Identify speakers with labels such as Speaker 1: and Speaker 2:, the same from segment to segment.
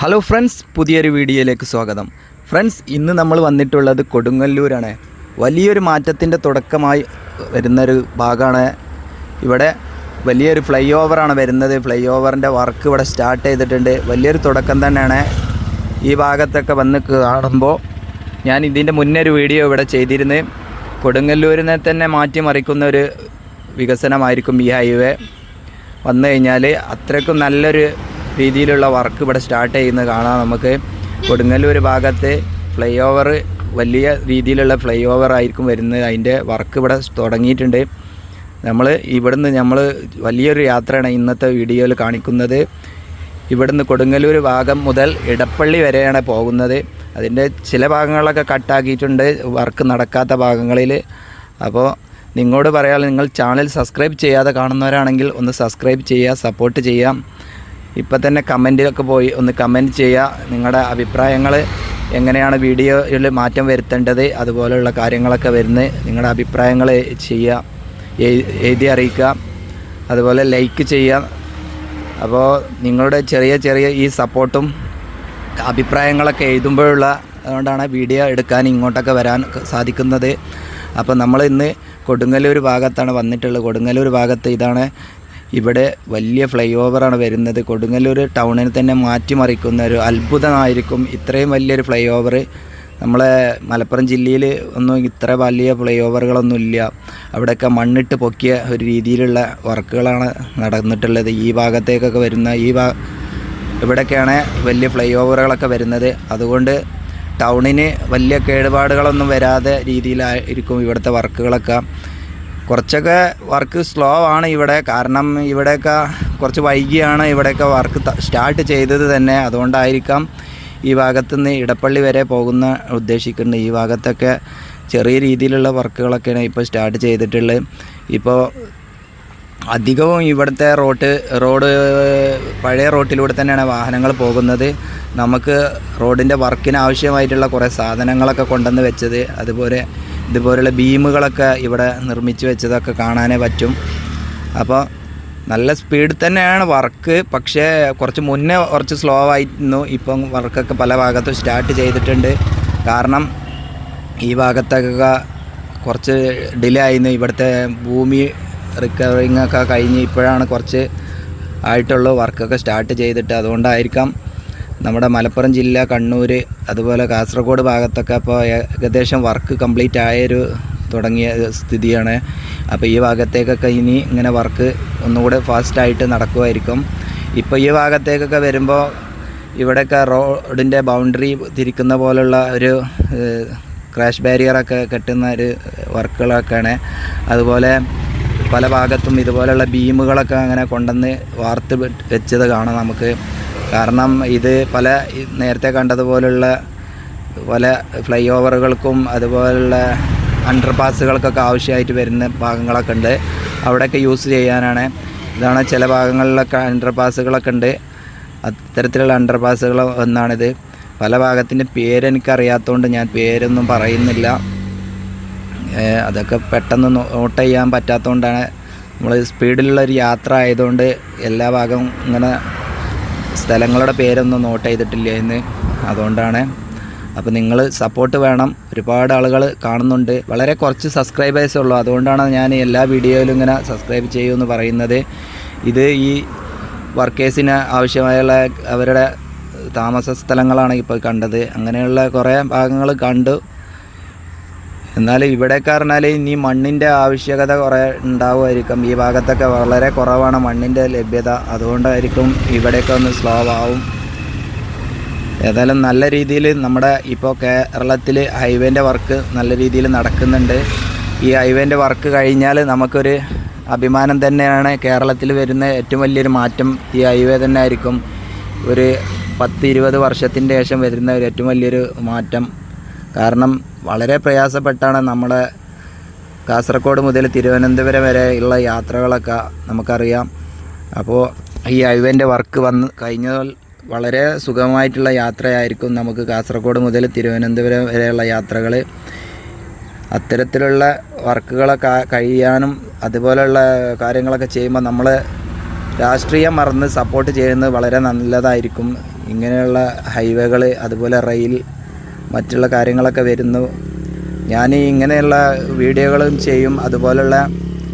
Speaker 1: Hello friends പുതിയൊരു വീഡിയോയിലേക്ക് സ്വാഗതം. ഫ്രണ്ട്സ് ഇന്ന് നമ്മൾ വന്നിട്ടുള്ളത് കൊടുങ്ങല്ലൂരാണ്. വലിയൊരു മാറ്റത്തിന്റെ തുടക്കമായി വരുന്നൊരു ഭാഗമാണ് ഇവിടെ. വലിയൊരു ഫ്ലൈ ഓവറാണ് വരുന്നത്. ഫ്ലൈ ഓവറിന്റെ വർക്ക് ഇവിടെ സ്റ്റാർട്ട് ചെയ്തിട്ടുണ്ട്. വലിയൊരു തുടക്കം തന്നെയാണ് ഈ ഭാഗത്തൊക്കെ വന്ന് കാണുമ്പോൾ. ഞാൻ ഇതിന്റെ മുന്നേ ഒരു വീഡിയോ ഇവിടെ ചെയ്തിരുന്നു കൊടുങ്ങല്ലൂരിനെ തന്നെ മാറ്റിമറിക്കുന്ന ഒരു വികസനമായിരിക്കും ഈ ഹൈവേ വന്നു കഴിഞ്ഞാൽ അത്രയ്ക്കും നല്ലൊരു രീതിയിലുള്ള വർക്ക് ഇവിടെ സ്റ്റാർട്ട് ചെയ്യുന്നത് കാണാം നമുക്ക്. കൊടുങ്ങല്ലൂർ ഭാഗത്ത് ഫ്ലൈ ഓവർ വലിയ രീതിയിലുള്ള ഫ്ലൈ ഓവർ ആയിരിക്കും വരുന്നത്. അതിന്റെ വർക്ക് ഇവിടെ തുടങ്ങിയിട്ടുണ്ട്. നമ്മൾ ഇവിടുന്ന് നമ്മൾ വലിയൊരു യാത്രയാണ് ഇന്നത്തെ വീഡിയോയിൽ കാണിക്കുന്നത്. ഇവിടുന്ന് കൊടുങ്ങല്ലൂർ ഭാഗം മുതൽ ഇടപ്പള്ളി വരെയാണ് പോകുന്നത്. അതിന്റെ ചില ഭാഗങ്ങളൊക്കെ കട്ടാക്കിയിട്ടുണ്ട് വർക്ക് നടക്കാത്ത ഭാഗങ്ങളിൽ അപ്പോൾ നിങ്ങളോട് പറയാൻ നിങ്ങൾ ചാനൽ സബ്സ്ക്രൈബ് ചെയ്യാതെ കാണുന്നവരാണെങ്കിൽ ഒന്ന് സബ്സ്ക്രൈബ് ചെയ്യുക സപ്പോർട്ട് ചെയ്യാം. ഇപ്പം തന്നെ കമന്റിലൊക്കെ പോയി ഒന്ന് കമന്റ് ചെയ്യുക നിങ്ങളുടെ അഭിപ്രായങ്ങൾ എങ്ങനെയാണ് വീഡിയോയിൽ മാറ്റം വരുത്തേണ്ടത്? അതുപോലെയുള്ള കാര്യങ്ങളൊക്കെ വരുന്നത് നിങ്ങളുടെ അഭിപ്രായങ്ങൾ ചെയ്യുക എഴുതി അറിയിക്കുക അതുപോലെ ലൈക്ക് ചെയ്യുക അപ്പോൾ നിങ്ങളുടെ ചെറിയ ചെറിയ ഈ സപ്പോർട്ടും അഭിപ്രായങ്ങളൊക്കെ എഴുതുമ്പോഴുള്ള അതുകൊണ്ടാണ് വീഡിയോ എടുക്കാൻ ഇങ്ങോട്ടൊക്കെ വരാൻ സാധിക്കുന്നത്. അപ്പോൾ നമ്മൾ ഇന്ന് കൊടുങ്ങല്ലൂർ ഭാഗത്താണ് വന്നിട്ടുള്ളത്. കൊടുങ്ങല്ലൂർ ഭാഗത്ത് ഇതാണ് ഇവിടെ വലിയ ഫ്ലൈ ഓവറാണ് വരുന്നത്. കൊടുങ്ങല്ലൂർ ടൗണിനെ തന്നെ മാറ്റിമറിക്കുന്ന ഒരു അത്ഭുതമായിരിക്കും ഇത്രയും വലിയൊരു ഫ്ലൈ ഓവർ നമ്മളെ മലപ്പുറം ജില്ലയിൽ ഒന്നും ഇത്ര വലിയ ഫ്ലൈ ഓവറുകളൊന്നും ഇല്ല. അവിടെയൊക്കെ മണ്ണിട്ട് പൊക്കിയ ഒരു രീതിയിലുള്ള വർക്കുകളാണ് നടന്നിട്ടുള്ളത്. ഈ ഭാഗത്തേക്കൊക്കെ വരുന്ന ഈ ഭാ ഇവിടെയൊക്കെയാണ് വലിയ ഫ്ലൈ ഓവറുകളൊക്കെ വരുന്നത്. അതുകൊണ്ട് ടൗണിന് വലിയ കേടുപാടുകളൊന്നും വരാതെ രീതിയിലായിരിക്കും ഇവിടുത്തെ വർക്കുകളൊക്കെ. കുറച്ചൊക്കെ വർക്ക് സ്ലോ ആണ് ഇവിടെ. കാരണം ഇവിടെയൊക്കെ കുറച്ച് വൈകിയാണ് ഇവിടെയൊക്കെ വർക്ക് സ്റ്റാർട്ട് ചെയ്തത് തന്നെ. അതുകൊണ്ടായിരിക്കാം ഈ ഭാഗത്തുനിന്ന് ഇടപ്പള്ളി വരെ പോകുന്ന ഉദ്ദേശിക്കുന്നുണ്ട് ഈ ഭാഗത്തൊക്കെ ചെറിയ രീതിയിലുള്ള വർക്കുകളൊക്കെയാണ് ഇപ്പോൾ സ്റ്റാർട്ട് ചെയ്തിട്ടുള്ളത്. ഇപ്പോൾ അധികവും ഇവിടുത്തെ റോട്ട് റോഡ് പഴയ റോട്ടിലൂടെ തന്നെയാണ് വാഹനങ്ങൾ പോകുന്നത്. നമുക്ക് റോഡിന്റെ വർക്കിന് ആവശ്യമായിട്ടുള്ള കുറേ സാധനങ്ങളൊക്കെ കൊണ്ടുവന്ന് വെച്ചത്. അതുപോലെ ഇതുപോലുള്ള ബീമുകളൊക്കെ ഇവിടെ നിർമ്മിച്ച് വെച്ചതൊക്കെ കാണാനേ പറ്റും. അപ്പോൾ നല്ല സ്പീഡിൽ തന്നെയാണ് വർക്ക്. പക്ഷേ കുറച്ച് മുന്നേ കുറച്ച് സ്ലോ ആയിരുന്നു. ഇപ്പം വർക്കൊക്കെ പല ഭാഗത്തും സ്റ്റാർട്ട് ചെയ്തിട്ടുണ്ട്. കാരണം ഈ ഭാഗത്തൊക്കെ കുറച്ച് ഡിലേ ആയിരുന്നു. ഇവിടുത്തെ ഭൂമി റിക്കവറിങ് ഒക്കെ കഴിഞ്ഞ് ഇപ്പോഴാണ് കുറച്ച് ആയിട്ടുള്ളൂ വർക്കൊക്കെ സ്റ്റാർട്ട് ചെയ്തിട്ട്. അതുകൊണ്ടായിരിക്കാം നമ്മുടെ മലപ്പുറം ജില്ല കണ്ണൂർ അതുപോലെ കാസർഗോഡ് ഭാഗത്തൊക്കെ അപ്പോൾ ഏകദേശം വർക്ക് കംപ്ലീറ്റ് ആയൊരു തുടങ്ങിയ സ്ഥിതിയാണ്. അപ്പോൾ ഈ ഭാഗത്തേക്കൊക്കെ ഇനി ഇങ്ങനെ വർക്ക് ഒന്നുകൂടെ ഫാസ്റ്റായിട്ട് നടക്കുമായിരിക്കും. ഇപ്പോൾ ഈ ഭാഗത്തേക്കൊക്കെ വരുമ്പോൾ ഇവിടെയൊക്കെ റോഡിന്റെ ബൗണ്ടറി തിരിക്കുന്ന പോലുള്ള ഒരു ക്രാഷ് ബാരിയറൊക്കെ കെട്ടുന്ന ഒരു വർക്കുകളൊക്കെയാണ്. അതുപോലെ പല ഭാഗത്തും ഇതുപോലെയുള്ള ബീമുകളൊക്കെ അങ്ങനെ കൊണ്ടുവന്ന് വാർത്ത് വെച്ചത് കാണാം നമുക്ക്. കാരണം ഇത് പല നേരത്തെ കണ്ടതുപോലുള്ള പല ഫ്ലൈ ഓവറുകൾക്കും അതുപോലുള്ള അണ്ടർപാസുകൾക്കൊക്കെ ആവശ്യമായിട്ട് വരുന്ന ഭാഗങ്ങളൊക്കെ ഉണ്ട്. അവിടെയൊക്കെ യൂസ് ചെയ്യാനാണ്. ഇതാണ് ചില ഭാഗങ്ങളിലൊക്കെ അണ്ടർപാസുകളൊക്കെ ഉണ്ട്. അത്തരത്തിലുള്ള അണ്ടർ പാസുകൾ ഒന്നാണിത്. പല ഭാഗത്തിന്റെ പേരെനിക്കറിയാത്തതുകൊണ്ട് ഞാൻ പേരൊന്നും പറയുന്നില്ല. അതൊക്കെ പെട്ടെന്ന് നോട്ട് ചെയ്യാൻ പറ്റാത്തതുകൊണ്ടാണ് നമ്മൾ സ്പീഡിലുള്ള ഒരു യാത്ര ആയതുകൊണ്ട് എല്ലാ ഭാഗവും ഇങ്ങനെ സ്ഥലങ്ങളുടെ പേരൊന്നും നോട്ട് ചെയ്തിട്ടില്ല എന്ന് അതുകൊണ്ടാണ്. അപ്പോൾ നിങ്ങൾ സപ്പോർട്ട് വേണം. ഒരുപാട് ആളുകൾ കാണുന്നുണ്ട്. വളരെ കുറച്ച് സബ്സ്ക്രൈബേഴ്സേ ഉള്ളൂ. അതുകൊണ്ടാണ് ഞാൻ എല്ലാ വീഡിയോയിലും ഇങ്ങനെ സബ്സ്ക്രൈബ് ചെയ്യുമെന്ന് പറയുന്നത്. ഇത് ഈ വർക്കേഴ്സിന് ആവശ്യമായുള്ള അവരുടെ താമസ സ്ഥലങ്ങളാണ് ഇപ്പോൾ കണ്ടത്. അങ്ങനെയുള്ള കുറേ ഭാഗങ്ങൾ കണ്ടു. എന്നാൽ ഇവിടെയൊക്കെ പറഞ്ഞാൽ ഇനി മണ്ണിന്റെ ആവശ്യകത കുറേ ഉണ്ടാവുമായിരിക്കും. ഈ ഭാഗത്തൊക്കെ വളരെ കുറവാണ് മണ്ണിന്റെ ലഭ്യത. അതുകൊണ്ടായിരിക്കും ഇവിടെയൊക്കെ ഒന്ന് സ്ലോ ആവും. ഏതായാലും നല്ല രീതിയിൽ നമ്മുടെ ഇപ്പോൾ കേരളത്തിൽ ഹൈവേന്റെ വർക്ക് നല്ല രീതിയിൽ നടക്കുന്നുണ്ട്. ഈ ഹൈവേന്റെ വർക്ക് കഴിഞ്ഞാൽ നമുക്കൊരു അഭിമാനം തന്നെയാണ് കേരളത്തിൽ വരുന്ന ഏറ്റവും വലിയൊരു മാറ്റം. ഈ ഹൈവേ തന്നെ ആയിരിക്കും ഒരു പത്ത് ഇരുപത് വർഷത്തിന്റെ ശേഷം വരുന്ന ഒരു ഏറ്റവും വലിയൊരു മാറ്റം. കാരണം വളരെ പ്രയാസപ്പെട്ടാണ് നമ്മുടെ കാസർഗോഡ് മുതൽ തിരുവനന്തപുരം വരെ ഉള്ള യാത്രകളൊക്കെ നമുക്കറിയാം. അപ്പോൾ ഈ അഴിവന്റെ വർക്ക് വന്ന് കഴിഞ്ഞാൽ വളരെ സുഖമായിട്ടുള്ള യാത്രയായിരിക്കും നമുക്ക് കാസർഗോഡ് മുതൽ തിരുവനന്തപുരം വരെയുള്ള യാത്രകൾ അത്തരത്തിലുള്ള വർക്കുകളൊക്കെ കഴിയാനും അതുപോലെയുള്ള കാര്യങ്ങളൊക്കെ ചെയ്യുമ്പോൾ നമ്മൾ രാഷ്ട്രീയം മറന്ന് സപ്പോർട്ട് ചെയ്യുന്നത് വളരെ നല്ലതായിരിക്കും. ഇങ്ങനെയുള്ള ഹൈവേകൾ അതുപോലെ റെയിൽ മറ്റുള്ള കാര്യങ്ങളൊക്കെ വരുന്നു. ഞാൻ ഇങ്ങനെയുള്ള വീഡിയോകളും ചെയ്യും. അതുപോലുള്ള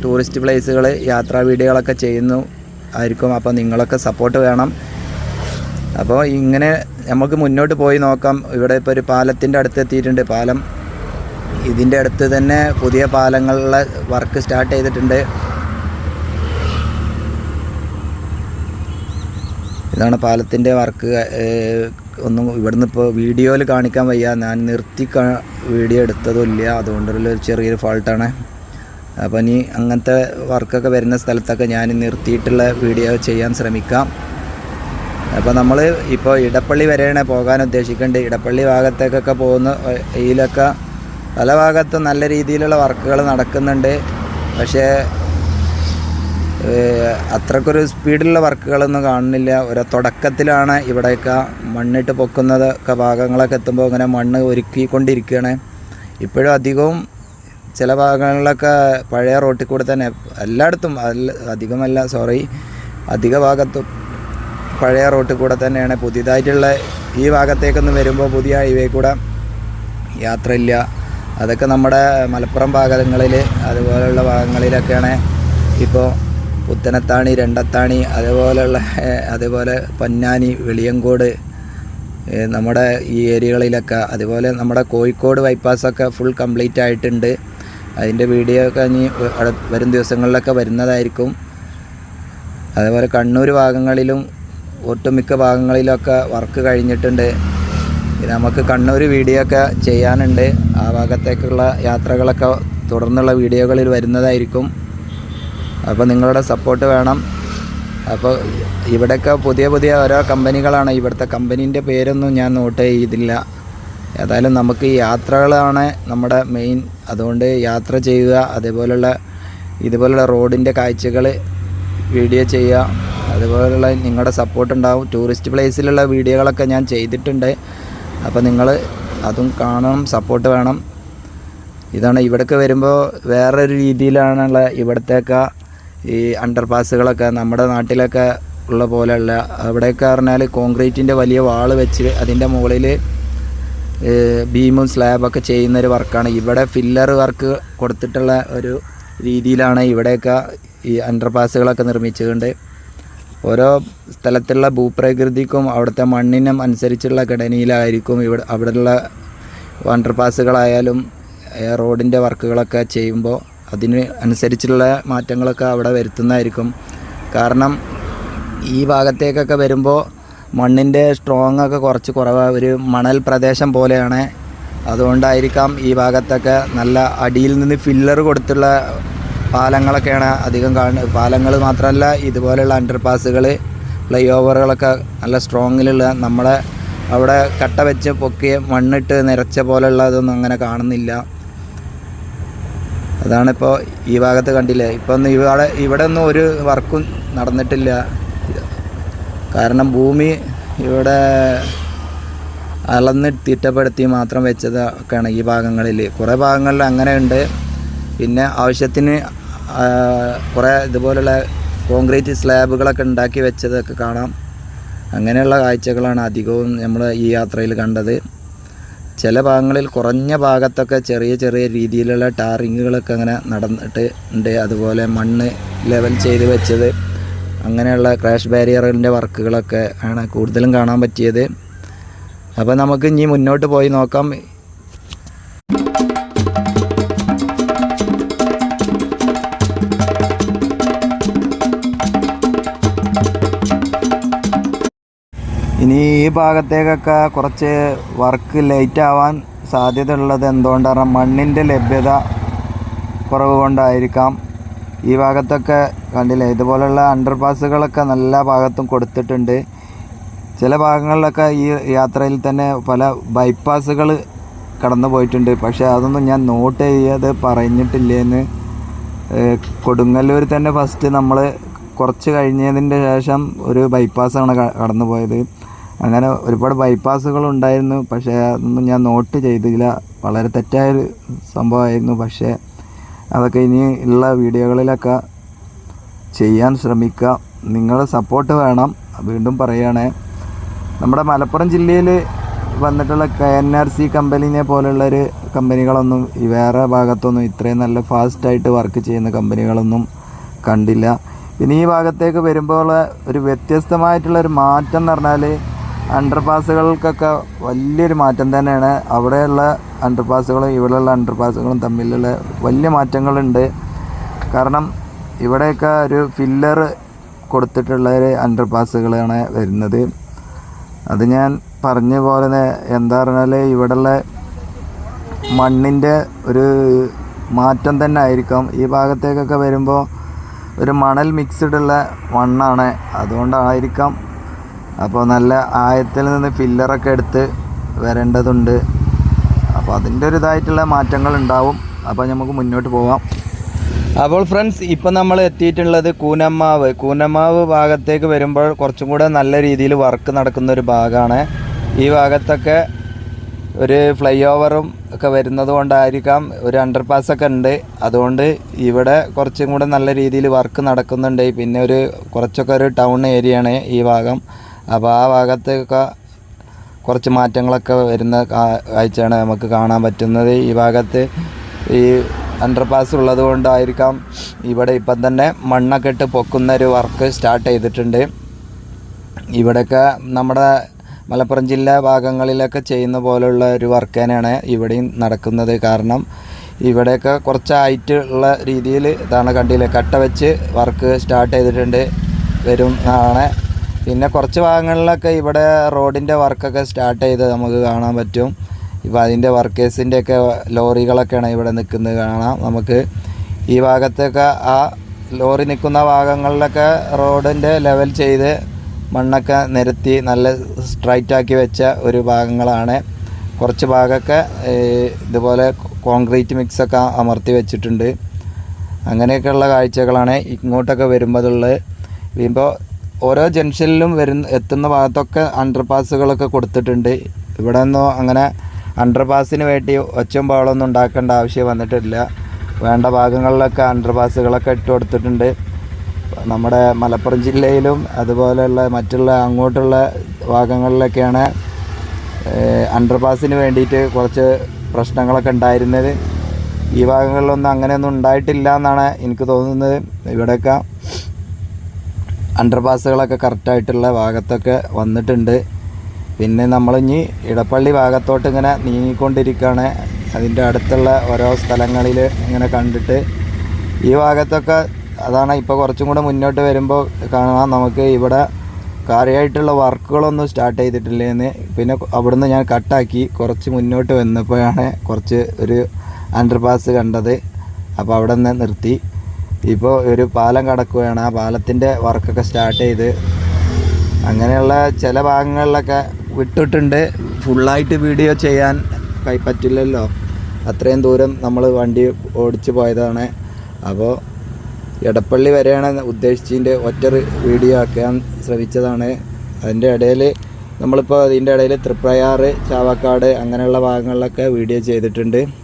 Speaker 1: ടൂറിസ്റ്റ് പ്ലേസുകൾ യാത്രാ വീഡിയോകളൊക്കെ ചെയ്യുന്നു. ആയിരിക്കും. അപ്പോൾ നിങ്ങളൊക്കെ സപ്പോർട്ട് വേണം. അപ്പോൾ ഇങ്ങനെ നമുക്ക് മുന്നോട്ട് പോയി നോക്കാം. ഇവിടെ ഇപ്പോൾ ഒരു പാലത്തിന്റെ അടുത്ത് എത്തിയിട്ടുണ്ട് പാലം. ഇതിന്റെ അടുത്ത് തന്നെ പുതിയ പാലങ്ങളിലെ വർക്ക് സ്റ്റാർട്ട് ചെയ്തിട്ടുണ്ട്. ഇതാണ് പാലത്തിന്റെ വർക്ക് ഒന്നും ഇവിടുന്ന് ഇപ്പോൾ വീഡിയോയിൽ കാണിക്കാൻ വയ്യ. ഞാൻ നിർത്തി വീഡിയോ എടുത്തതും ഇല്ല. അതുകൊണ്ടുള്ള ചെറിയൊരു ഫാൾട്ടാണ് അപ്പോൾ ഇനി അങ്ങനത്തെ വർക്കൊക്കെ വരുന്ന സ്ഥലത്തൊക്കെ ഞാൻ നിർത്തിയിട്ടുള്ള വീഡിയോ ചെയ്യാൻ ശ്രമിക്കാം. അപ്പോൾ നമ്മൾ ഇപ്പോൾ ഇടപ്പള്ളി വരെയാണ് പോകാൻ ഉദ്ദേശിക്കേണ്ടത്. ഇടപ്പള്ളി ഭാഗത്തേക്കൊക്കെ പോകുന്ന ഇതിലൊക്കെ പല ഭാഗത്തും നല്ല രീതിയിലുള്ള വർക്കുകൾ നടക്കുന്നുണ്ട്. പക്ഷേ അത്രക്കൊരു സ്പീഡിലുള്ള വർക്കുകളൊന്നും കാണുന്നില്ല. ഒരു തുടക്കത്തിലാണ് ഇവിടെയൊക്കെ മണ്ണിട്ട് പൊക്കുന്നതൊക്കെ ഭാഗങ്ങളൊക്കെ എത്തുമ്പോൾ ഇങ്ങനെ മണ്ണ് ഒരുക്കിക്കൊണ്ടിരിക്കുകയാണ് ഇപ്പോഴും അധികവും ചില ഭാഗങ്ങളിലൊക്കെ പഴയ റോട്ടിൽ കൂടെ തന്നെ എല്ലായിടത്തും അല്ല അധികമല്ല സോറി അധിക ഭാഗത്തും പഴയ റോട്ടിൽ കൂടെ തന്നെയാണ്. പുതിയതായിട്ടുള്ള ഈ ഭാഗത്തേക്കൊന്ന് വരുമ്പോൾ പുതിയ ഹൈവേ കൂടെ യാത്രയില്ല. അതൊക്കെ നമ്മുടെ മലപ്പുറം ഭാഗങ്ങളിൽ അതുപോലെയുള്ള ഭാഗങ്ങളിലൊക്കെയാണ് ഇപ്പോൾ പുത്തനത്താണി രണ്ടത്താണി അതേപോലെയുള്ള അതേപോലെ പൊന്നാനി വെളിയങ്കോട് നമ്മുടെ ഈ ഏരിയകളിലൊക്കെ അതുപോലെ നമ്മുടെ കോഴിക്കോട് ബൈപ്പാസൊക്കെ ഫുൾ കംപ്ലീറ്റ് ആയിട്ടുണ്ട്. അതിന്റെ വീഡിയോ ഒക്കെ ഇനി വരും ദിവസങ്ങളിലൊക്കെ വരുന്നതായിരിക്കും. അതേപോലെ കണ്ണൂർ ഭാഗങ്ങളിലും ഒട്ടുമിക്ക ഭാഗങ്ങളിലൊക്കെ വർക്ക് കഴിഞ്ഞിട്ടുണ്ട്. നമുക്ക് കണ്ണൂർ വീഡിയോ ഒക്കെ ചെയ്യാനുണ്ട്. ആ ഭാഗത്തേക്കുള്ള യാത്രകളൊക്കെ തുടർന്നുള്ള വീഡിയോകളിൽ വരുന്നതായിരിക്കും. അപ്പോൾ നിങ്ങളുടെ സപ്പോർട്ട് വേണം. അപ്പോൾ ഇവിടെയൊക്കെ പുതിയ പുതിയ ഓരോ കമ്പനികളാണ് ഇവിടുത്തെ കമ്പനീന്റെ പേരൊന്നും ഞാൻ നോട്ട് ചെയ്തില്ല. ഏതായാലും നമുക്ക് യാത്രകളാണ് നമ്മുടെ മെയിൻ അതുകൊണ്ട് യാത്ര ചെയ്യുക അതേപോലുള്ള ഇതുപോലുള്ള റോഡിന്റെ കാഴ്ചകൾ വീഡിയോ ചെയ്യുക അതുപോലുള്ള നിങ്ങളുടെ സപ്പോർട്ട് ഉണ്ടാവും. ടൂറിസ്റ്റ് പ്ലേസിലുള്ള വീഡിയോകളൊക്കെ ഞാൻ ചെയ്തിട്ടുണ്ട്. അപ്പോൾ നിങ്ങൾ അതും കാണണം സപ്പോർട്ട് വേണം. ഇതാണ് ഇവിടേക്ക് വരുമ്പോൾ വേറൊരു രീതിയിലാണുള്ള ഇവിടത്തേക്ക ഈ അണ്ടർ പാസുകളൊക്കെ നമ്മുടെ നാട്ടിലൊക്കെ ഉള്ള പോലെയുള്ള അവിടെയൊക്കെ പറഞ്ഞാൽ കോൺക്രീറ്റിന്റെ വലിയ വാൾ വെച്ച് അതിന്റെ മുകളിൽ ബീമും സ്ലാബൊക്കെ ചെയ്യുന്നൊരു വർക്കാണ്. ഇവിടെ ഫില്ലർ വർക്ക് കൊടുത്തിട്ടുള്ള ഒരു രീതിയിലാണ് ഇവിടെയൊക്കെ ഈ അണ്ടർ പാസുകളൊക്കെ നിർമ്മിച്ചുകൊണ്ട് ഓരോ സ്ഥലത്തുള്ള ഭൂപ്രകൃതിക്കും അവിടുത്തെ മണ്ണിനും അനുസരിച്ചുള്ള ഘടനയിലായിരിക്കും ഇവിടെ അവിടെയുള്ള അണ്ടർപാസുകളായാലും ഏഹ് റോഡിന്റെ വർക്കുകളൊക്കെ ചെയ്യുമ്പോൾ അതിന് അനുസരിച്ചുള്ള മാറ്റങ്ങളൊക്കെ അവിടെ വരുത്തുന്നതായിരിക്കും. കാരണം ഈ ഭാഗത്തേക്കൊക്കെ വരുമ്പോൾ മണ്ണിന്റെ സ്ട്രോങ് ഒക്കെ കുറച്ച് കുറവാണ് ഒരു മണൽ പ്രദേശം പോലെയാണ്. അതുകൊണ്ടായിരിക്കാം ഈ ഭാഗത്തൊക്കെ നല്ല അടിയിൽ നിന്ന് ഫില്ലർ കൊടുത്തുള്ള പാലങ്ങളൊക്കെയാണ് അധികം കാണുന്നത് പാലങ്ങൾ മാത്രമല്ല ഇതുപോലെയുള്ള അണ്ടർപാസുകൾ ഫ്ലൈ ഓവറുകളൊക്കെ നല്ല സ്ട്രോങ്ങിലുള്ള നമ്മളെ അവിടെ കട്ട വെച്ച് പൊക്കിയ മണ്ണിട്ട് നിരച്ച പോലെയുള്ളതൊന്നും അങ്ങനെ കാണുന്നില്ല. അതാണിപ്പോൾ ഈ ഭാഗത്ത് കണ്ടില്ലേ? ഇപ്പം ഒന്നും ഇവിടെ ഇവിടെ ഒന്നും ഒരു വർക്കും നടന്നിട്ടില്ല. കാരണം ഭൂമി ഇവിടെ അളന്ന് തിട്ടപ്പെടുത്തി മാത്രം വെച്ചതൊക്കെയാണ് ഈ ഭാഗങ്ങളിൽ കുറേ ഭാഗങ്ങളിൽ അങ്ങനെ ഉണ്ട് പിന്നെ ആവശ്യത്തിന് കുറേ ഇതുപോലുള്ള കോൺക്രീറ്റ് സ്ലാബുകളൊക്കെ ഉണ്ടാക്കി വെച്ചതൊക്കെ കാണാം. അങ്ങനെയുള്ള കാഴ്ചകളാണ് അധികവും നമ്മൾ ഈ യാത്രയിൽ കണ്ടത്. ചില ഭാഗങ്ങളിൽ കുറഞ്ഞ ഭാഗത്തൊക്കെ ചെറിയ ചെറിയ രീതിയിലുള്ള ടാറിങ്ങുകളൊക്കെ അങ്ങനെ നടന്നിട്ട് ഉണ്ട്. അതുപോലെ മണ്ണ് ലെവൽ ചെയ്ത് വെച്ചത്. അങ്ങനെയുള്ള ക്രാഷ് ബാരിയറിന്റെ വർക്കുകളൊക്കെ ആണ് കൂടുതലും കാണാൻ പറ്റിയത്. അപ്പോൾ നമുക്ക് ഇനി മുന്നോട്ട് പോയി നോക്കാം. ഇനി ഈ ഭാഗത്തേക്കൊക്കെ കുറച്ച് വർക്ക് ലേറ്റ് ആവാൻ സാധ്യത ഉള്ളത് എന്തുകൊണ്ടാണ്? മണ്ണിന്റെ ലഭ്യത കുറവ് കൊണ്ടായിരിക്കാം. ഈ ഭാഗത്തൊക്കെ കണ്ടില്ലേ ഇതുപോലുള്ള അണ്ടർപാസുകളൊക്കെ നല്ല ഭാഗത്തും കൊടുത്തിട്ടുണ്ട്. ചില ഭാഗങ്ങളിലൊക്കെ ഈ യാത്രയിൽ തന്നെ പല ബൈപ്പാസുകൾ കടന്നു പോയിട്ടുണ്ട്. പക്ഷേ അതൊന്നും ഞാൻ നോട്ട് ചെയ്യാതെ പറഞ്ഞിട്ടില്ലേന്ന് കൊടുങ്ങല്ലൂർ തന്നെ ഫസ്റ്റ് നമ്മൾ കുറച്ച് കഴിഞ്ഞതിന്റെ ശേഷം ഒരു ബൈപ്പാസാണ് കടന്നു പോയത് അങ്ങനെ ഒരുപാട് ബൈപ്പാസുകൾ ഉണ്ടായിരുന്നു പക്ഷേ അതൊന്നും ഞാൻ നോട്ട് ചെയ്തില്ല. വളരെ തെറ്റായൊരു സംഭവമായിരുന്നു. പക്ഷേ അതൊക്കെ ഇനി ഉള്ള വീഡിയോകളിലൊക്കെ ചെയ്യാൻ ശ്രമിക്കുക. നിങ്ങളുടെ സപ്പോർട്ട് വേണം. വീണ്ടും പറയുകയാണേ. നമ്മുടെ മലപ്പുറം ജില്ലയിൽ വന്നിട്ടുള്ള കെ എൻ ആർ സി കമ്പനിനെ പോലുള്ളൊരു കമ്പനികളൊന്നും ഈ വേറെ ഭാഗത്തൊന്നും ഇത്രയും നല്ല ഫാസ്റ്റായിട്ട് വർക്ക് ചെയ്യുന്ന കമ്പനികളൊന്നും കണ്ടില്ല. ഇനി ഈ ഭാഗത്തേക്ക് വരുമ്പോൾ ഒരു വ്യത്യസ്തമായിട്ടുള്ള ഒരു മാറ്റം എന്ന് പറഞ്ഞാൽ അണ്ടർപാസുകൾക്കൊക്കെ വലിയൊരു മാറ്റം തന്നെയാണ്. അവിടെയുള്ള അണ്ടർപാസുകളും ഇവിടെയുള്ള അണ്ടർപാസുകളും തമ്മിലുള്ള വലിയ മാറ്റങ്ങളുണ്ട്. കാരണം ഇവിടെയൊക്കെ ഒരു ഫില്ലർ കൊടുത്തിട്ടുള്ള ഒരു അണ്ടർപാസുകളാണ് വരുന്നത്. അത് ഞാൻ പറഞ്ഞ പോലെ എന്താ പറഞ്ഞാൽ ഇവിടെയുള്ള മണ്ണിന്റെ ഒരു മാറ്റം തന്നെ ആയിരിക്കും. ഈ ഭാഗത്തേക്കൊക്കെ വരുമ്പോൾ ഒരു മണൽ മിക്സ്ഡ് ഉള്ള മണ്ണാണ്. അതുകൊണ്ടായിരിക്കാം അപ്പോൾ നല്ല ആയത്തിൽ നിന്ന് ഫില്ലറൊക്കെ എടുത്ത് വരേണ്ടതുണ്ട്. അപ്പോൾ അതിന്റെ ഒരു ഇതായിട്ടുള്ള മാറ്റങ്ങൾ ഉണ്ടാവും. അപ്പോൾ നമുക്ക് മുന്നോട്ട് പോവാം. അപ്പോൾ ഫ്രണ്ട്സ് ഇപ്പം നമ്മൾ എത്തിയിട്ടുള്ളത് കൂനമ്മാവ്. കൂനമ്മാവ് ഭാഗത്തേക്ക് വരുമ്പോൾ കുറച്ചും കൂടെ നല്ല രീതിയിൽ വർക്ക് നടക്കുന്ന ഒരു ഭാഗമാണ്. ഈ ഭാഗത്തൊക്കെ ഒരു ഫ്ലൈ ഓവറും ഒക്കെ വരുന്നത് കൊണ്ടായിരിക്കാം ഒരു അണ്ടർപാസ് ഒക്കെ ഉണ്ട്. അതുകൊണ്ട് ഇവിടെ കുറച്ചും കൂടെ നല്ല രീതിയിൽ വർക്ക് നടക്കുന്നുണ്ട്. പിന്നെ ഒരു കുറച്ചൊക്കെ ഒരു ടൗൺ ഏരിയയാണ് ഈ ഭാഗം. അപ്പോൾ ആ ഭാഗത്തൊക്കെ കുറച്ച് മാറ്റങ്ങളൊക്കെ വരുന്ന കാഴ്ചയാണ് നമുക്ക് കാണാൻ പറ്റുന്നത്. ഈ ഭാഗത്ത് ഈ അണ്ടർപാസ് ഉള്ളത് കൊണ്ടായിരിക്കാം ഇവിടെ ഇപ്പം തന്നെ മണ്ണൊക്കെ ഇട്ട് പൊക്കുന്ന ഒരു വർക്ക് സ്റ്റാർട്ട് ചെയ്തിട്ടുണ്ട്. ഇവിടെയൊക്കെ നമ്മുടെ മലപ്പുറം ജില്ല ഭാഗങ്ങളിലൊക്കെ ചെയ്യുന്ന പോലെയുള്ള ഒരു വർക്ക് തന്നെയാണ് ഇവിടെയും നടക്കുന്നത്. കാരണം ഇവിടെയൊക്കെ കുറച്ച് ഹൈറ്റ് ഉള്ള രീതിയിൽ ഇതാണ് കണ്ടില്ലേ കട്ട വെച്ച് വർക്ക് സ്റ്റാർട്ട് ചെയ്തിട്ടുണ്ട്. വരും ആണ് പിന്നെ കുറച്ച് ഭാഗങ്ങളിലൊക്കെ ഇവിടെ റോഡിന്റെ വർക്കൊക്കെ സ്റ്റാർട്ട് ചെയ്ത് നമുക്ക് കാണാൻ പറ്റും. ഇപ്പോൾ അതിന്റെ വർക്കേഴ്സിന്റെയൊക്കെ ലോറികളൊക്കെയാണ് ഇവിടെ നിൽക്കുന്നത് കാണാം നമുക്ക്. ഈ ഭാഗത്തൊക്കെ ആ ലോറി നിൽക്കുന്ന ഭാഗങ്ങളിലൊക്കെ റോഡിന്റെ ലെവൽ ചെയ്ത് മണ്ണൊക്കെ നിരത്തി നല്ല സ്ട്രൈറ്റ് ആക്കി വെച്ച ഒരു ഭാഗങ്ങളാണ്. കുറച്ച് ഭാഗമൊക്കെ ഇതുപോലെ കോൺക്രീറ്റ് മിക്സൊക്കെ അമർത്തി വെച്ചിട്ടുണ്ട്. അങ്ങനെയൊക്കെയുള്ള കാഴ്ചകളാണ് ഇങ്ങോട്ടൊക്കെ വരുമ്പോഴുള്ളത് ഇപ്പോൾ ഓരോ ജംഗ്ഷനിലും വരുന്ന എത്തുന്ന ഭാഗത്തൊക്കെ അണ്ടർപാസുകളൊക്കെ കൊടുത്തിട്ടുണ്ട്. ഇവിടെ ഒന്നും അങ്ങനെ അണ്ടർപാസിന് വേണ്ടി ഒച്ചും ബഹളമൊന്നും ഉണ്ടാക്കേണ്ട ആവശ്യം വന്നിട്ടില്ല. വേണ്ട ഭാഗങ്ങളിലൊക്കെ അണ്ടർപാസുകളൊക്കെ ഇട്ട് കൊടുത്തിട്ടുണ്ട്. നമ്മുടെ മലപ്പുറം ജില്ലയിലും അതുപോലെയുള്ള മറ്റുള്ള അങ്ങോട്ടുള്ള ഭാഗങ്ങളിലൊക്കെയാണ് അണ്ടർപാസിന് വേണ്ടിയിട്ട് കുറച്ച് പ്രശ്നങ്ങളൊക്കെ ഉണ്ടായിരുന്നത്. ഈ ഭാഗങ്ങളിലൊന്നും അങ്ങനെയൊന്നും ഉണ്ടായിട്ടില്ല എന്നാണ് എനിക്ക് തോന്നുന്നത്. ഇവിടെയൊക്കെ അണ്ടർപാസുകളൊക്കെ കറക്റ്റായിട്ടുള്ള ഭാഗത്തൊക്കെ വന്നിട്ടുണ്ട്. പിന്നെ നമ്മളിനി ഇടപ്പള്ളി ഭാഗത്തോട്ട് ഇങ്ങനെ നീങ്ങിക്കൊണ്ടിരിക്കുകയാണ് അതിന്റെ അടുത്തുള്ള ഓരോ സ്ഥലങ്ങളിൽ ഇങ്ങനെ കണ്ടിട്ട് ഈ ഭാഗത്തൊക്കെ അതാണ് ഇപ്പോൾ കുറച്ചും കൂടെ മുന്നോട്ട് വരുമ്പോൾ കാണാം. നമുക്ക് ഇവിടെ കാര്യമായിട്ടുള്ള വർക്കുകളൊന്നും സ്റ്റാർട്ട് ചെയ്തിട്ടില്ലെന്ന്. പിന്നെ അവിടുന്ന് ഞാൻ കട്ടാക്കി കുറച്ച് മുന്നോട്ട് വന്നപ്പോഴാണ് കുറച്ച് ഒരു അണ്ടർപാസ് കണ്ടത്. അപ്പോൾ അവിടെ നിന്ന് നിർത്തി. ഇപ്പോൾ ഒരു പാലം കടക്കുകയാണ്. ആ പാലത്തിന്റെ വർക്കൊക്കെ സ്റ്റാർട്ട് ചെയ്ത് അങ്ങനെയുള്ള ചില ഭാഗങ്ങളിലൊക്കെ വിട്ടിട്ടുണ്ട്. ഫുള്ളായിട്ട് വീഡിയോ ചെയ്യാൻ കൈ പറ്റില്ലല്ലോ. അത്രയും ദൂരം നമ്മൾ വണ്ടി ഓടിച്ച് പോയതാണ്. അപ്പോൾ എടപ്പള്ളി വരെയാണ് ഉദ്ദേശിച്ചതിന്റെ ഒറ്റ വീഡിയോ ആക്കാൻ ശ്രമിച്ചതാണ്. അതിന്റെ ഇടയിൽ നമ്മളിപ്പോൾ അതിന്റെ ഇടയിൽ തൃപ്രയാറ് ചാവക്കാട് അങ്ങനെയുള്ള ഭാഗങ്ങളിലൊക്കെ വീഡിയോ ചെയ്തിട്ടുണ്ട്.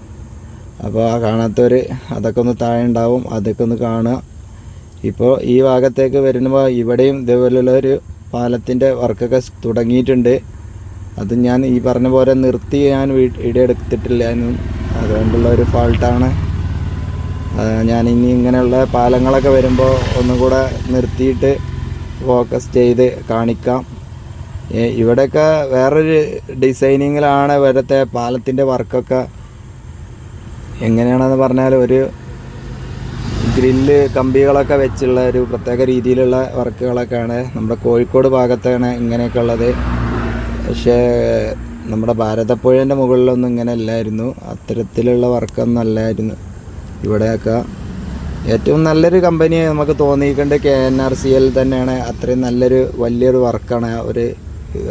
Speaker 1: അപ്പോൾ ആ കാണാത്തവർ അതൊക്കെ ഒന്ന് താഴെ ഉണ്ടാവും അതൊക്കെ ഒന്ന് കാണുക. ഇപ്പോൾ ഈ ഭാഗത്തേക്ക് വരുമ്പോൾ ഇവിടെയും ഇതേപോലെയുള്ള ഒരു പാലത്തിന്റെ വർക്കൊക്കെ തുടങ്ങിയിട്ടുണ്ട്. അത് ഞാൻ ഈ പറഞ്ഞ പോലെ നിർത്തി ഞാൻ വീഡിയോ എടുത്തിട്ടില്ല. അതുകൊണ്ടുള്ള ഒരു ഫാൾട്ടാണ് ഞാൻ ഇനി ഇങ്ങനെയുള്ള പാലങ്ങളൊക്കെ വരുമ്പോൾ ഒന്നും കൂടെ നിർത്തിയിട്ട് ഫോക്കസ് ചെയ്ത് കാണിക്കാം. ഇവിടെയൊക്കെ വേറൊരു ഡിസൈനിങ്ങിലാണ് ഇവിടുത്തെ പാലത്തിന്റെ വർക്കൊക്കെ എങ്ങനെയാണെന്ന് പറഞ്ഞാൽ ഒരു ഗ്രില്ല് കമ്പികളൊക്കെ വെച്ചുള്ള ഒരു പ്രത്യേക രീതിയിലുള്ള വർക്കുകളൊക്കെയാണ്. നമ്മുടെ കോഴിക്കോട് ഭാഗത്താണ് ഇങ്ങനെയൊക്കെ ഉള്ളത്. പക്ഷേ നമ്മുടെ ഭാരതപ്പുഴേന്റെ മുകളിലൊന്നും ഇങ്ങനെ അല്ലായിരുന്നു. അത്തരത്തിലുള്ള വർക്കൊന്നും അല്ലായിരുന്നു ഇവിടെയൊക്കെ. ഏറ്റവും നല്ലൊരു കമ്പനി നമുക്ക് തോന്നിയിട്ടുണ്ട് K N R C L തന്നെയാണ്. അത്രയും നല്ലൊരു വലിയൊരു വർക്കാണ് അവർ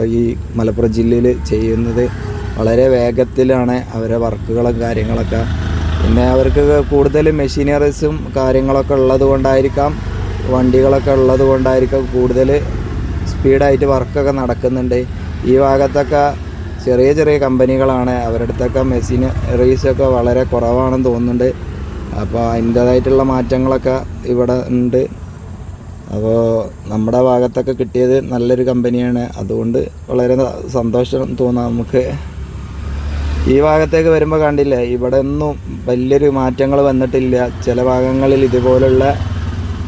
Speaker 1: ഈ മലപ്പുറം ജില്ലയിൽ ചെയ്യുന്നത്. വളരെ വേഗത്തിലാണ് അവരെ വർക്കുകളും കാര്യങ്ങളൊക്കെ പിന്നെ അവർക്ക് കൂടുതൽ മെഷീനറീസും കാര്യങ്ങളൊക്കെ ഉള്ളത് കൊണ്ടായിരിക്കാം വണ്ടികളൊക്കെ ഉള്ളത് കൊണ്ടായിരിക്കാം കൂടുതൽ സ്പീഡായിട്ട് വർക്കൊക്കെ നടക്കുന്നുണ്ട്. ഈ ഭാഗത്തൊക്കെ ചെറിയ ചെറിയ കമ്പനികളാണ്. അവരുടെ അടുത്തൊക്കെ മെഷീനറീസൊക്കെ വളരെ കുറവാണെന്ന് തോന്നുന്നുണ്ട്. അപ്പോൾ അതിന്റേതായിട്ടുള്ള മാറ്റങ്ങളൊക്കെ ഇവിടെ ഉണ്ട്. അപ്പോൾ നമ്മുടെ ഭാഗത്തൊക്കെ കിട്ടിയത് നല്ലൊരു കമ്പനിയാണ്. അതുകൊണ്ട് വളരെ സന്തോഷം തോന്നാം നമുക്ക്. ഈ ഭാഗത്തേക്ക് വരുമ്പോൾ കണ്ടില്ലേ ഇവിടെ ഒന്നും വലിയൊരു മാറ്റങ്ങൾ വന്നിട്ടില്ല. ചില ഭാഗങ്ങളിൽ ഇതുപോലുള്ള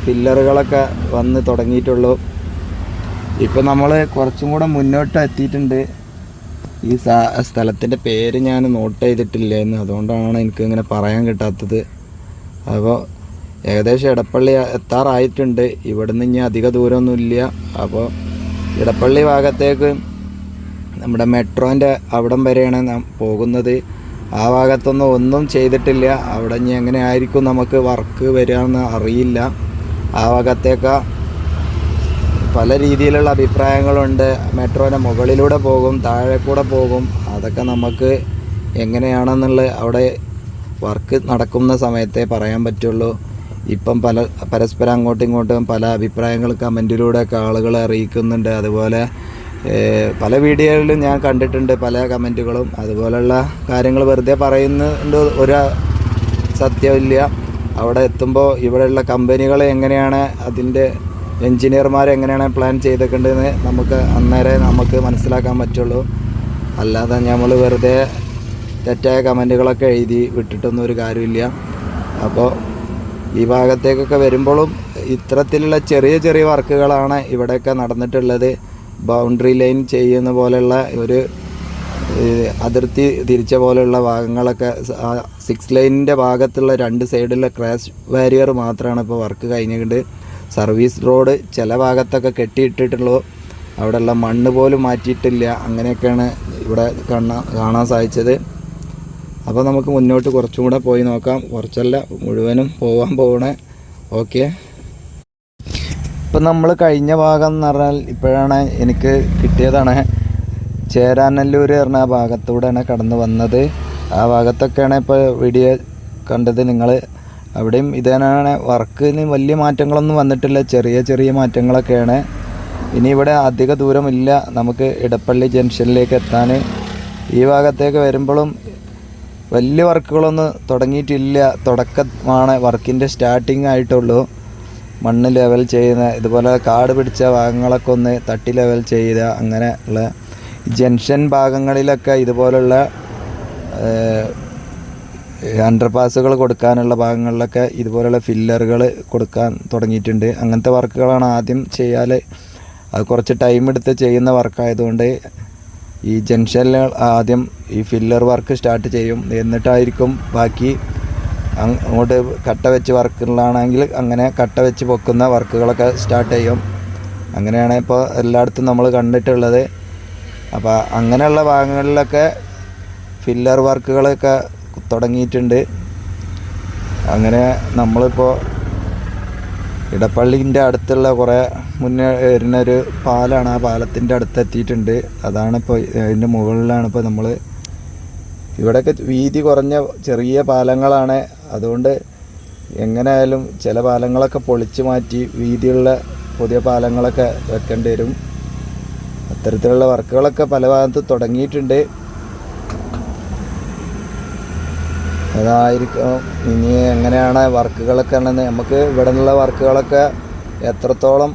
Speaker 1: ഫില്ലറുകളൊക്കെ വന്ന് തുടങ്ങിയിട്ടുള്ളൂ. ഇപ്പം നമ്മൾ കുറച്ചും കൂടെ മുന്നോട്ട് എത്തിയിട്ടുണ്ട്. ഈ സ്ഥലത്തിന്റെ പേര് ഞാൻ നോട്ട് ചെയ്തിട്ടില്ലായിരുന്നു അതുകൊണ്ടാണ് എനിക്ക് ഇങ്ങനെ പറയാൻ കിട്ടാത്തത്. അപ്പോൾ ഏകദേശം ഇടപ്പള്ളി എത്താറായിട്ടുണ്ട്. ഇവിടുന്ന് ഇനി അധിക ദൂരമൊന്നുമില്ല. അപ്പോൾ ഇടപ്പള്ളി ഭാഗത്തേക്ക് നമ്മുടെ മെട്രോന്റെ അവിടം വരെയാണ് നാം പോകുന്നത്. ആ ഭാഗത്തൊന്നും ഒന്നും ചെയ്തിട്ടില്ല. അവിടെ ഇനി എങ്ങനെ ആയിരിക്കും നമുക്ക് വർക്ക് വരികയെന്ന് അറിയില്ല. ആ ഭാഗത്തേക്ക് പല രീതിയിലുള്ള അഭിപ്രായങ്ങളുണ്ട്. മെട്രോന്റെ മുകളിലൂടെ പോകും താഴെ കൂടെ പോകും. അതൊക്കെ നമുക്ക് എങ്ങനെയാണെന്നുള്ള അവിടെ വർക്ക് നടക്കുന്ന സമയത്തെ പറയാൻ പറ്റുള്ളൂ. ഇപ്പം പല പരസ്പരം അങ്ങോട്ടും ഇങ്ങോട്ടും പല അഭിപ്രായങ്ങൾ കമന്റിലൂടെയൊക്കെ ആളുകളെ അറിയിക്കുന്നുണ്ട്. അതുപോലെ പല വീഡിയോകളിലും ഞാൻ കണ്ടിട്ടുണ്ട് പല കമന്റുകളും അതുപോലെയുള്ള കാര്യങ്ങൾ വെറുതെ പറയുന്നുണ്ട് ഒരു സത്യമില്ല അവിടെ എത്തുമ്പോൾ ഇവിടെയുള്ള കമ്പനികൾ എങ്ങനെയാണ് അതിന്റെ എൻജിനീയർമാർ എങ്ങനെയാണ് പ്ലാൻ ചെയ്തിട്ടുണ്ടെന്ന് നമുക്ക് അന്നേരം നമുക്ക് മനസ്സിലാക്കാൻ പറ്റുള്ളൂ. അല്ലാതെ നമ്മൾ വെറുതെ തെറ്റായ കമന്റുകളൊക്കെ എഴുതി വിട്ടിട്ടൊന്നും ഒരു കാര്യമില്ല. അപ്പോൾ ഈ ഭാഗത്തേക്കൊക്കെ വരുമ്പോഴും ഇത്തരത്തിലുള്ള ചെറിയ ചെറിയ വർക്കുകളാണ് ഇവിടെയൊക്കെ നടന്നിട്ടുള്ളത്. ബൗണ്ടറി ലൈൻ ചെയ്യുന്ന പോലെയുള്ള ഒരു അതിർത്തി തിരിച്ച പോലെയുള്ള ഭാഗങ്ങളൊക്കെ സിക്സ് ലൈനിന്റെ ഭാഗത്തുള്ള രണ്ട് സൈഡിലെ ക്രാഷ് ബാരിയർ മാത്രമാണ് ഇപ്പോൾ വർക്ക് കഴിഞ്ഞിട്ട് സർവീസ് റോഡ് ചില ഭാഗത്തൊക്കെ കെട്ടിയിട്ടിട്ടുള്ളൂ. അവിടെയുള്ള മണ്ണ് പോലും മാറ്റിയിട്ടില്ല. അങ്ങനെയൊക്കെയാണ് ഇവിടെ കാണാൻ കാണാൻ സാധിച്ചത്. അപ്പോൾ നമുക്ക് മുന്നോട്ട് കുറച്ചും കൂടെ പോയി നോക്കാം. കുറച്ചല്ല മുഴുവനും പോകാൻ പോകണേ ഓക്കെ. ഇപ്പം നമ്മൾ കഴിഞ്ഞ ഭാഗം എന്ന് പറഞ്ഞാൽ ഇപ്പോഴാണ് എനിക്ക് കിട്ടിയതാണ്. ചേരാനല്ലൂർ പറഞ്ഞ ആ ഭാഗത്തൂടെയാണ് കടന്നു വന്നത്. ആ ഭാഗത്തൊക്കെയാണ് ഇപ്പോൾ വീഡിയോ കണ്ടത് നിങ്ങൾ അവിടെയും ഇതേനാണ്. വർക്കിന് വലിയ മാറ്റങ്ങളൊന്നും വന്നിട്ടില്ല. ചെറിയ ചെറിയ മാറ്റങ്ങളൊക്കെയാണ്. ഇനി ഇവിടെ അധിക ദൂരമില്ല. നമുക്ക് ഇടപ്പള്ളി ജംഗ്ഷനിലേക്ക് എത്താൻ ഈ ഭാഗത്തേക്ക് വരുമ്പോഴും വലിയ വർക്കുകളൊന്നും തുടങ്ങിയിട്ടില്ല. തുടക്കമാണ് വർക്കിന്റെ സ്റ്റാർട്ടിംഗ് ആയിട്ടുള്ളൂ. മണ്ണ് ലെവൽ ചെയ്യുന്ന ഇതുപോലെ കാട് പിടിച്ച ഭാഗങ്ങളൊക്കെ ഒന്ന് തട്ടി ലെവൽ ചെയ്യുക അങ്ങനെ ഉള്ള ജംഗ്ഷൻ ഭാഗങ്ങളിലൊക്കെ ഇതുപോലുള്ള അണ്ടർപാസുകൾ കൊടുക്കാനുള്ള ഭാഗങ്ങളിലൊക്കെ ഇതുപോലുള്ള ഫില്ലറുകൾ കൊടുക്കാൻ തുടങ്ങിയിട്ടുണ്ട്. അങ്ങനത്തെ വർക്കുകളാണ് ആദ്യം ചെയ്യാൽ അത് കുറച്ച് ടൈം എടുത്ത് ചെയ്യുന്ന വർക്കായതുകൊണ്ട് ഈ ജംഗ്ഷനിൽ ആദ്യം ഈ ഫില്ലർ വർക്ക് സ്റ്റാർട്ട് ചെയ്യും. എന്നിട്ടായിരിക്കും ബാക്കി അങ്ങോട്ട് കട്ട വെച്ച് വർക്കുകളാണെങ്കിൽ അങ്ങനെ കട്ട വെച്ച് പൊക്കുന്ന വർക്കുകളൊക്കെ സ്റ്റാർട്ട് ചെയ്യും. അങ്ങനെയാണ് ഇപ്പോൾ എല്ലായിടത്തും നമ്മൾ കണ്ടിട്ടുള്ളത്. അപ്പോൾ അങ്ങനെയുള്ള ഭാഗങ്ങളിലൊക്കെ ഫില്ലർ വർക്കുകളൊക്കെ തുടങ്ങിയിട്ടുണ്ട്. അങ്ങനെ നമ്മളിപ്പോൾ ഇടപ്പള്ളിന്റെ അടുത്തുള്ള കുറേ മുന്നേ വരുന്നൊരു പാലാണ് ആ പാലത്തിന്റെ അടുത്ത് എത്തിയിട്ടുണ്ട് അതാണ് ഇപ്പോൾ അതിന്റെ മുകളിലാണ് ഇപ്പോൾ നമ്മൾ ഇവിടെയൊക്കെ വീതി കുറഞ്ഞ ചെറിയ പാലങ്ങളാണ് അതുകൊണ്ട് എങ്ങനെയായാലും ചില പാലങ്ങളൊക്കെ പൊളിച്ച് മാറ്റി വീതിയുള്ള പുതിയ പാലങ്ങളൊക്കെ വെക്കേണ്ടി വരും. അത്തരത്തിലുള്ള വർക്കുകളൊക്കെ പല ഭാഗത്ത് തുടങ്ങിയിട്ടുണ്ട്. അതായിരിക്കും ഇനി എങ്ങനെയാണ് വർക്കുകളൊക്കെ ആണെന്ന് നമുക്ക് ഇവിടെ നിന്നുള്ള വർക്കുകളൊക്കെ എത്രത്തോളം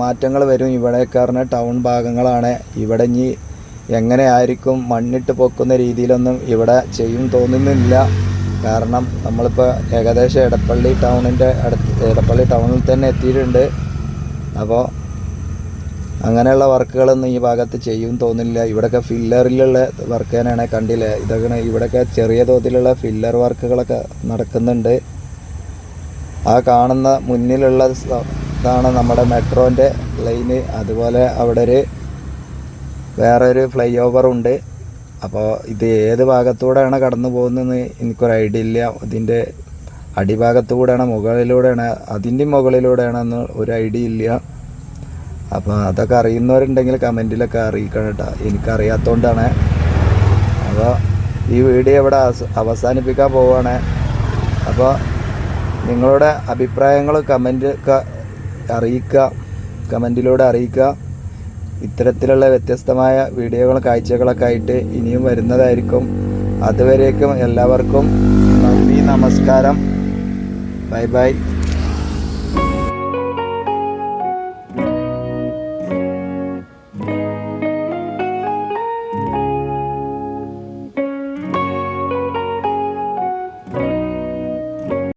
Speaker 1: മാറ്റങ്ങൾ വരും ഇവിടെ കാരണം ടൗൺ ഭാഗങ്ങളാണ്. ഇവിടെ ഇനി എങ്ങനെയായിരിക്കും മണ്ണിട്ട് പൊക്കുന്ന രീതിയിലൊന്നും ഇവിടെ ചെയ്യും തോന്നുന്നില്ല. കാരണം നമ്മളിപ്പോൾ ഏകദേശം എടപ്പള്ളി ടൗണിന്റെ അടുത്ത് എടപ്പള്ളി ടൗണിൽ തന്നെ എത്തിയിട്ടുണ്ട്. അപ്പോൾ അങ്ങനെയുള്ള വർക്കുകളൊന്നും ഈ ഭാഗത്ത് ചെയ്യും തോന്നില്ല. ഇവിടെയൊക്കെ ഫില്ലറിലുള്ള വർക്ക് തന്നെയാണ് കണ്ടില്ല? ഇതൊക്കെ ഇവിടെയൊക്കെ ചെറിയ തോതിലുള്ള ഫില്ലർ വർക്കുകളൊക്കെ നടക്കുന്നുണ്ട്. ആ കാണുന്ന മുന്നിലുള്ള ഇതാണ് നമ്മുടെ മെട്രോന്റെ ലൈന്. അതുപോലെ അവിടെ ഒരു വേറൊരു ഫ്ലൈ ഓവർ ഉണ്ട് അപ്പോൾ ഇത് ഏത് ഭാഗത്തൂടെയാണ് കടന്നു പോകുന്നതെന്ന് എനിക്കൊരു ഐഡിയ ഇല്ല. ഇതിന്റെ അടിഭാഗത്തൂടെയാണ് മുകളിലൂടെയാണ് അതിന്റെ മുകളിലൂടെയാണെന്ന് ഒരു ഐഡിയ ഇല്ല. അപ്പോൾ അതൊക്കെ അറിയുന്നവരുണ്ടെങ്കിൽ കമന്റിലൊക്കെ അറിയിക്കണം കേട്ടോ. എനിക്കറിയാത്തതുകൊണ്ടാണ് അപ്പോൾ ഈ വീഡിയോ ഇവിടെ അവസാനിപ്പിക്കാൻ പോവുകയാണ് അപ്പോൾ നിങ്ങളുടെ അഭിപ്രായങ്ങൾ കമന്റ് അറിയിക്കുക. കമന്റിലൂടെ അറിയിക്കുക. ഇത്തരത്തിലുള്ള വ്യത്യസ്തമായ വീഡിയോകൾ കാഴ്ചകളൊക്കെ ആയിട്ട് ഇനിയും വരുന്നതായിരിക്കും. അതുവരേക്കും എല്ലാവർക്കും നന്ദി നമസ്കാരം. Bye bye.